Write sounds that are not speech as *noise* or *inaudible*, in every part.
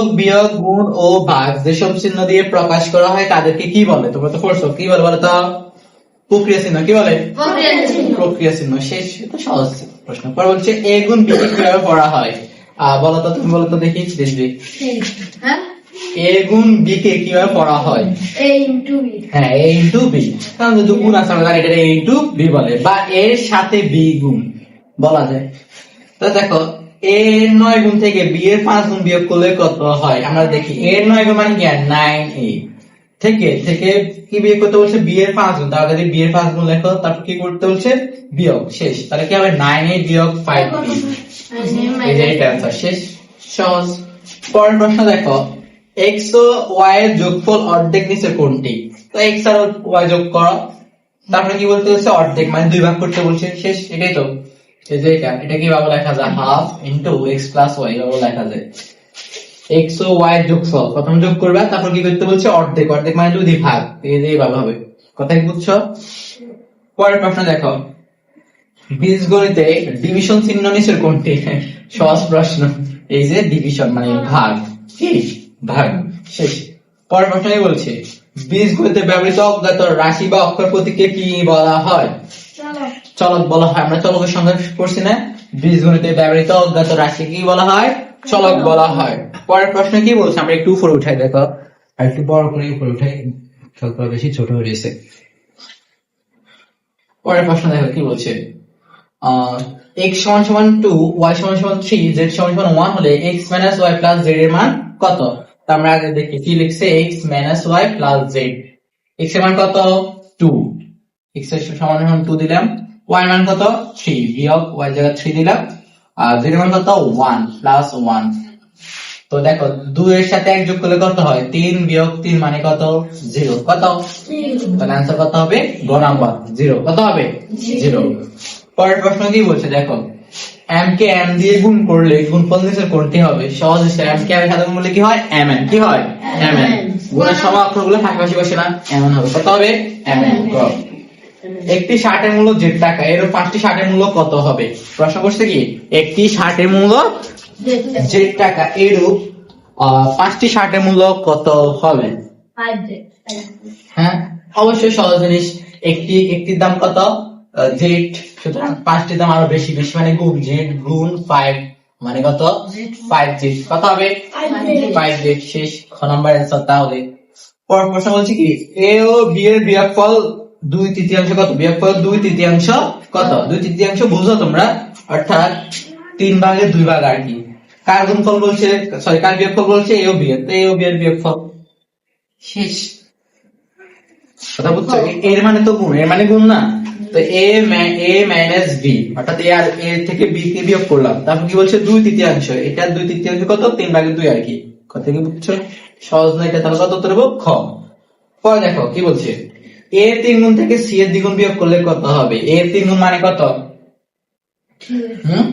যোগ বিয়োগ গুণ ও ভাগ যেসব চিহ্ন দিয়ে প্রকাশ করা হয় তাদেরকে কি বলে? তোমরা তো পড়ছো। কি বলে বলো তো? প্রক্রিয়া চিহ্ন কি বলে? প্রক্রিয়া চিহ্ন। শেষ এটা সহজ প্রশ্ন। পরে বলছে এ গুণ বি কীভাবে পড়া হয়? আহ বলো তো তুমি বলো তো দেখি দেখবি হ্যাঁ? এ গুণ বি কে কীভাবে পড়া হয়? হ্যাঁ এ ইন্টু বি। কারণ যদি গুণ আছে আমরা এটা এ ইন্টু বি বলে। বা এর সাথে বি গুণ। বলা যায়। তো দেখো এর নয় গুণ থেকে বি এর পাঁচ গুণ বিয়োগ করলে কত হয়? আমরা দেখি নয় গুণ মানে কি? নাইন থেকে থেকে কি বিয়োগ করতে বলছে? বি এর পাঁচ গুণ। তাহলে যদি বি এর পাঁচ গুণ লেখো, তারপর কি করতে বলছে? বিয়োগ। শেষ। তাহলে কি হবে? নাইন বিয়োগ ফাইভ শেষ। সহজ। পরের প্রশ্ন দেখো। এক্স ও ওয়াই এর যোগফল অর্ধেক নিচে কোনটি? তো এক্স আর ওয়াই যোগ করো। তারপরে কি বলতে হচ্ছে অর্ধেক। মানে দুই ভাগ করতে বলছে। শেষ। এটাই তো। এই যে এটা এটা কীভাবে লেখা যায়? Half into X plus Y এভাবে লেখা যায়। এক্স ও ওয়াই যোগফল প্রথম যোগ তারপর কি করতে বলছে? অর্ধেক। অর্ধেক মানে দুই ভাগ এই যে এইভাবে হবে। কথা কি বুঝছ? পরের প্রশ্ন দেখো। বীজগণিতে ডিভিশন চিহ্ন নিচের কোনটি? সহজ প্রশ্ন। এই যে ডিভিশন মানে ভাগ। কি? ভাগ। শেষ। পরের প্রশ্ন কি বলছে, বীজগণিতে ব্যবহৃত অজ্ঞাত রাশি বা অক্ষর কি বলা হয়? চলক বলা হয়, আমরা চলকের সংখ্যা পড়ছি না। বীজগণিতে ব্যবহৃত অজ্ঞাত রাশি কি বলা হয়? চলক বলা হয়। পরের প্রশ্ন কি বলছে? আমরা একটু উপরে উঠাই, দেখো। আর একটু বড় করে উপরে উঠাই চলকটা বেশি ছোট হয়ে গেছে পরের প্রশ্ন দেখো কি বলছে? এক্স সমান সমান টু ওয়াই সমান সমান থ্রি জেড সমান সমান ওয়ান হলে X minus Y plus Z এর মান কত? তা আমরা আগে দেখি, কি লিখছে? X minus Y plus Z এক্সের মান কত? টু এক্সের সমান সমান টু দিলাম। ওয়াই মান কত? থ্রি বিয়োগ ওয়াই জায়গা থ্রি দিলাম। আর জেড এর মান কত? ওয়ান প্লাস ওয়ান তো দেখো দুই এর সাথে এক যোগ করলে কত হয়? তিন বিয়োগ তিন মানে কত? জিরো কত? তাহলে আনসার কত হবে? গ নাম্বার জিরো কত হবে? জিরো পরের প্রশ্ন কি বলছে? দেখো এম কে এম দিয়ে গুণ করলে গুণফল নিচের কোনটি হবে? সহজ হিসেবে এম কে এম সাথে গুণ করলে কি হয়? এম এন কি হয়? এম এন গুণের সময় অক্ষরগুলো পাশাপাশি বসে না। এম এন হবে। কত হবে? এম এন একটি শার্টের মূল্য জেড টাকা এর পাঁচটি শার্টের মূল্য কত হবে? প্রশ্ন করছে কি? একটি শার্টের মূল্য জেড টাকা এরূপ পাঁচটি শার্টের মূল্য কত হবে? হ্যাঁ অবশ্যই সহজ জিনিস। একটি একটির দাম কত? জেড সুতরাং পাঁচটির দাম আরও বেশি বেশি মানে গুণ জেড গুণ ফাইভ মানে কত? Five Z. কত হবে? ফাইভ জেড শেষ। খ নাম্বার অ্যান্সার তাহলে। পরের প্রশ্ন বলছি কি? এ ও বি এর বিয়োগফল দুই তৃতীয়াংশ কত? বিয়োগফল দুই তৃতীয়াংশ কত? দুই তৃতীয়াংশ বুঝো তোমরা। অর্থাৎ তিন ভাগের দুই ভাগ আর কি? কার গুণফল বলছে? সরি কার বিয়োগফল বলছে? এ ও বি এর। তো এ ও বি এর বিয়োগফল। শেষ। কথা বুঝছ? এর মানে তো গুণ। এর মানে গুণ না। তো এ এ মাইনাস বি অর্থাৎ এ আর এ থেকে বি কে বিয়োগ করলাম। তারপর কি বলছে? দুই তৃতীয়াংশ। এটা দুই তৃতীয়াংশ কত? তিন ভাগের দুই আর কি। কথা কি বুঝছ? সহজ না এটা? তাহলে কত উত্তর খ। পরে দেখো কি বলছে? এ এর তিন গুণ থেকে সি এর দ্বিগুণ বিয়োগ করলে কত হবে? এ এর তিন গুণ মানে কত? হুম?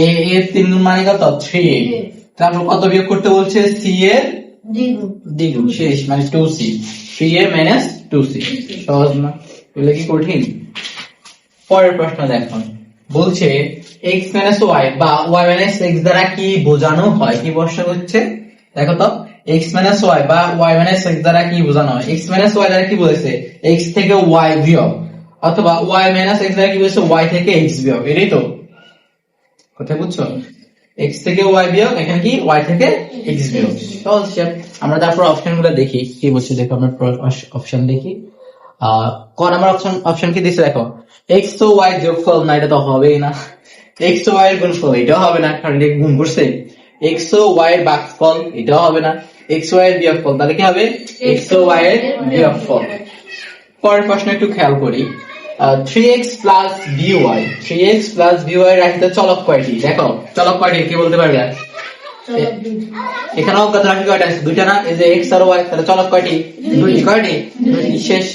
এ এর তিন গুণ মানে কত? থ্রি তারপর কত বিয়োগ করতে বলছে? সি এর দ্বিগুণ। দ্বিগুণ। শেষ মানে two C three A minus two C সহজ না? এগুলো কি কঠিন? পরের প্রশ্ন দেখো বলছে এক্স মাইনাস ওয়াই বা ওয়াই মাইনাস এক্স দ্বারা কি বোঝানো হয়? কি প্রশ্ন হচ্ছে দেখো তো। এক্স মাইনাস ওয়াই বা ওয়াই মাইনাস এক্স দ্বারা কি বোঝানো হয়? এক্স মাইনাস ওয়াই দ্বারা কি বলেছে এক্স থেকে ওয়াই বিয়োগ। অথবা ওয়াই মাইনাস এক্স দ্বারা কি বলেছে ওয়াই থেকে এক্স বিয়োগ। এটাই তো। কোথায় বুঝছ? এক্স থেকে ওয়াই বিয়োগ, এখানে কি? ওয়াই থেকে এক্স বিয়োগ। সহজ step। আমরা তারপর অপশনগুলো দেখি। কি বলছে? দেখো, আমরা অপশন দেখি। ক নাম্বার অপশন অপশন কি দিচ্ছে দেখো। এক্স ও ওয়াই যোগফল না, এটা তো হবেই না। এক্স ও ওয়াই এর গুণফল, এটাও হবে না। কারণ এটা গুণ করছে। এক্স ও ওয়াই এর ভাগফল এটাও হবে না। এক্স ওয়াই এর বিয়োগফল তাহলে কি হবে? এক্স ও ওয়াই এর বিয়োগফল। পরের প্রশ্ন একটু খেয়াল করি। Three X plus B Y three X plus B Y রাশিতে চলক কয়টি? দেখো চলক কয়টি? কি বলতে পারবে? চলো এখানেও রাশি কয়টা আছে? দুইটা না? এই যে এক্স আর ওয়াই তাহলে চলক কয়টি? দুইটি। কয়টি? দুইটি। শেষ।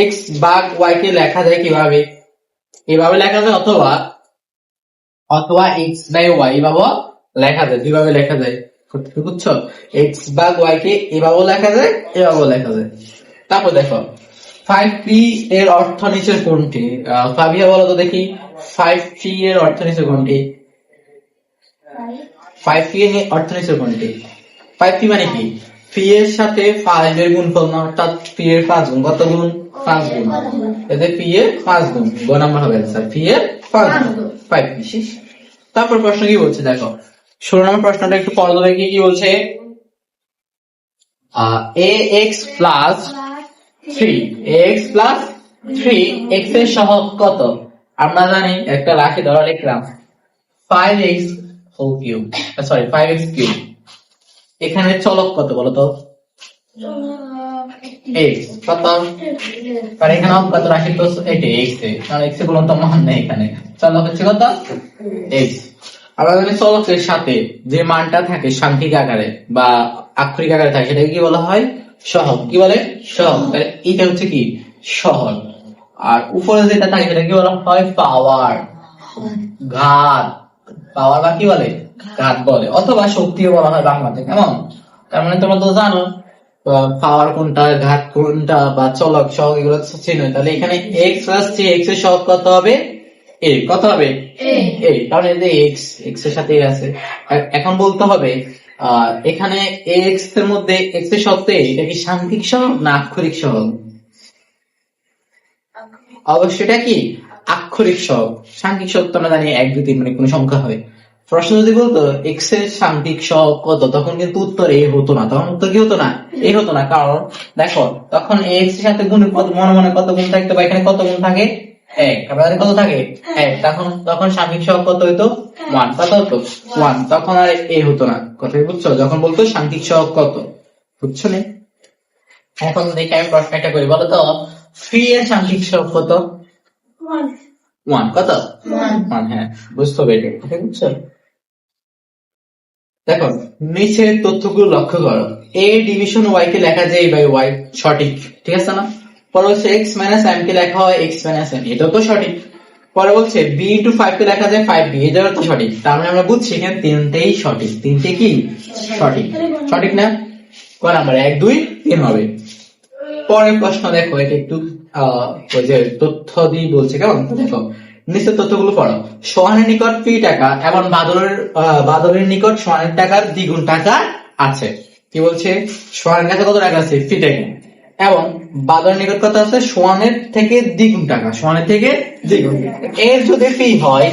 এক্স ভাগ ওয়াই কে লেখা যায় কীভাবে? এভাবে লেখা যায় অথবা অথবা এক্স বাই ওয়াই এভাবে লেখা যায় দুইভাবে লেখা যায়। বুঝছ? এক্স ভাগ ওয়াই কে এভাবেও লেখা যায় এভাবেও লেখা যায়। তারপর দেখো ফাইভ পি এর অর্থ নিচের কোনটি? ফাবিয়া বলো তো দেখি ফাইভ পি এর অর্থ নিচের কোনটি? ফাইভ পি এর অর্থ নিচের কোনটি? ফাইভ পি মানে কি? পি এর সাথে ফাইভ এর গুণফল না অর্থাৎ পি এর পাঁচ গুণ। কত গুণ? পাঁচ গুণ। এতে পি এর পাঁচ গুণ। গ নাম্বার হবে স্যার পি এর পাঁচ গুণ। ফাইভ পি শেষ। তারপর প্রশ্ন কি বলছে? দেখো ষোলো নম্বর প্রশ্নটা একটু পড়া দেবে কি বলছে? A X plus three X plus three এক্সের কত? আমরা জানি একটা লিখলাম। Five X whole cube sorry five X cube এখানে চলক কত বলতো এক্স কত আর এখানে কত? রাশি তো এটা এক্স এ। কারণ এক্সের কোনো তো নেই এখানে। চলক হচ্ছে কত? এক্স আমরা জানি চলকের সাথে যে মানটা থাকে সাংখ্যিক আকারে বা আক্ষরিক আকারে থাকে, সেটাকে কি বলা হয়? সহগ। কি বলে? সহগ। তাহলে এটা হচ্ছে কি? সহগ। আর উপরে যেটা থাকে সেটা কি বলা হয়? পাওয়ার। ঘাত। পাওয়ার বা কি বলে? ঘাত বলে। অথবা শক্তিও বলা হয় বাংলাতে। কেমন? তার মানে তোমরা তো জানো পাওয়ার কোনটা, ঘাত কোনটা বা চলক, সহগ এগুলো চিহ্ন তাহলে এখানে এক্স প্লাস এক্সের সহগ কত হবে? এ কত হবে? এই কারণ যে এক্স এক্সের সাথে আছে। এখন বলতে হবে এখানে এক্সের মধ্যে এক্সের সত্ত্বে এটা কি সাংখ্যিক সহগ না আক্ষরিক সহগ? অবশ্যই এটা কি? আক্ষরিক সহগ। সাংখ্যিক সহগ তো আমরা জানি এক দুই তিন মানে কোন সংখ্যা হবে প্রশ্ন যদি বলতো এক্সের সাংখ্যিক সহগ কত? তখন কিন্তু উত্তর এ হতো না। তখন উত্তর কি হতো না? এ হতো না। কারণ দেখো তখন এক্সের সাথে গুণের কত মনে মনে কত গুণ থাকতো বা এখানে কত গুণ থাকে? এক আমাদের কত থাকে? এক। তখন তখন সাংখ্যিক সহগ কত হতো ওয়ান। কত হতো ওয়ান। তখন আর এ হতো না। কথা বুঝছ? যখন বলতো সাংখ্যিক সহগ কত? বুঝছ নে? এখন দেখি আমি প্রশ্ন একটা করি বলো তো। থ্রি এর সাংখ্যিক সহগ কত? ওয়ান। কত? ওয়ান। হ্যাঁ। বুঝতে হবে এটা বুঝছ? দেখো নিচের তথ্যগুলো লক্ষ্য করো। এ ডিভিশন ওয়াই কে লেখা যায় বাই ওয়াই সঠিক। ঠিক আছে না? পরে হচ্ছে এক্স মাইনাস এম কে লেখা হয় এক্স মাইনাস এম এটাও তো সঠিক। পরে বলছে বি ইন্টু ফাইভ কে লেখা যায় ফাইভ এটাও তো সঠিক। তার মানে আমরা বুঝছি এখানে তিনটেই সঠিক। তিনটে কি? সঠিক। সঠিক না? নাম্বার? এক, দুই, তিন হবে। পরের প্রশ্ন দেখো, এটা একটু ওই যে তথ্য দিয়ে বলছে, কেমন? দেখো নিচের তথ্যগুলো পড়ো। সোহানের নিকট ফি টাকা এবং বাদলের বাদলের নিকট সোহানের টাকার দ্বিগুণ টাকা আছে। কি বলছে? সোহানের কাছে কত টাকা আছে? ফি টাকা। এবং বাদলের নিকট কত আছে সোহানের থেকে দ্বিগুণ টাকা সোহানের থেকে দ্বিগুণ। এর যদি ফি হয়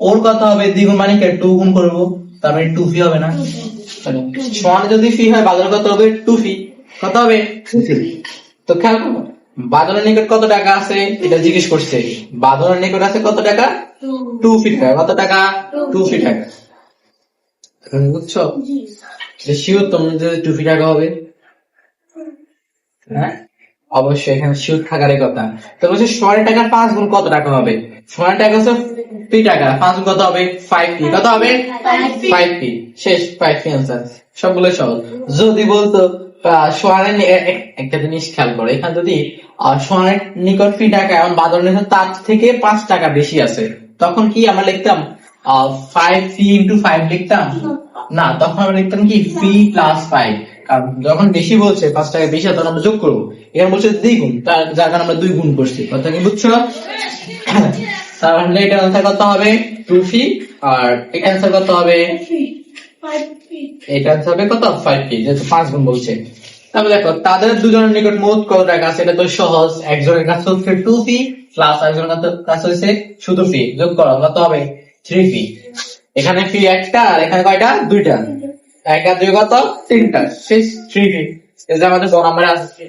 ওর কত হবে দ্বিগুণ মানে কে টু গুণ করব তারপরে টু ফি হবে না। সোহানের যদি ফি হয় বাদলের কত হবে টু ফি কত হবে? তো খেয়াল করো বাদলের নিকট কত টাকা আছে এটা জিজ্ঞেস করছে। বাদলের নিকট আছে কত টাকা? টু ফি টাকা। কত টাকা? টু ফি টাকা। বুঝছ? শিওর তোমার যদি টু ফি টাকা হবে। হ্যাঁ? অবশ্যই এখানে শিওর থাকারই কথা। তো বলছে সোয়ারের টাকা পাঁচ গুণ কত টাকা হবে? সোয়ারের টাকা হচ্ছে পি টাকা পাঁচ গুণ কত হবে? ফাইভ পি কত হবে? ফাইভ পি শেষ ফাইভ পি আনসার সবগুলো সহজ। যদি বলতো এ- একটা জিনিস খেয়াল করো এখানে যদি আহ, নিকট ফি টাকা এবং বাদল নিকট তার থেকে পাঁচ টাকা বেশি আছে তখন কি আমরা লিখতাম? ফাইভ ফি ইন্টু ফাইভ লিখতাম? না তখন আমরা লিখতাম কি? ফি প্লাস ফাইভ যখন বেশি বলছে, পাঁচ টাকা বেশি, তখন আমরা যোগ করব। এখানে বলছে দ্বিগুণ তার যার কারণে আমরা দুই গুণ করছি। কথা কি বুঝছ? *coughs* তাহলে এটা অ্যান্সার কত হবে টু ফি আর এটা অ্যান্সার কত হবে এটা হবে কত? ফাইভ ফি যেহেতু পাঁচ গুণ বলছে। তারপরে দেখো, তাদের দুজনের নিকট মোট কত টাকা তো সহজ। একজনের কাছে হচ্ছে টু ফি প্লাস একজনের কাছে হচ্ছে শুধু ফি যোগ করো, কত হবে? থ্রি ফি এখানে ফি একটা, আর এখানে কয়টা? দুইটা। এক দুই কত? তিনটা। শেষ থ্রি এই যে আমাদের ছ নম্বরে আছে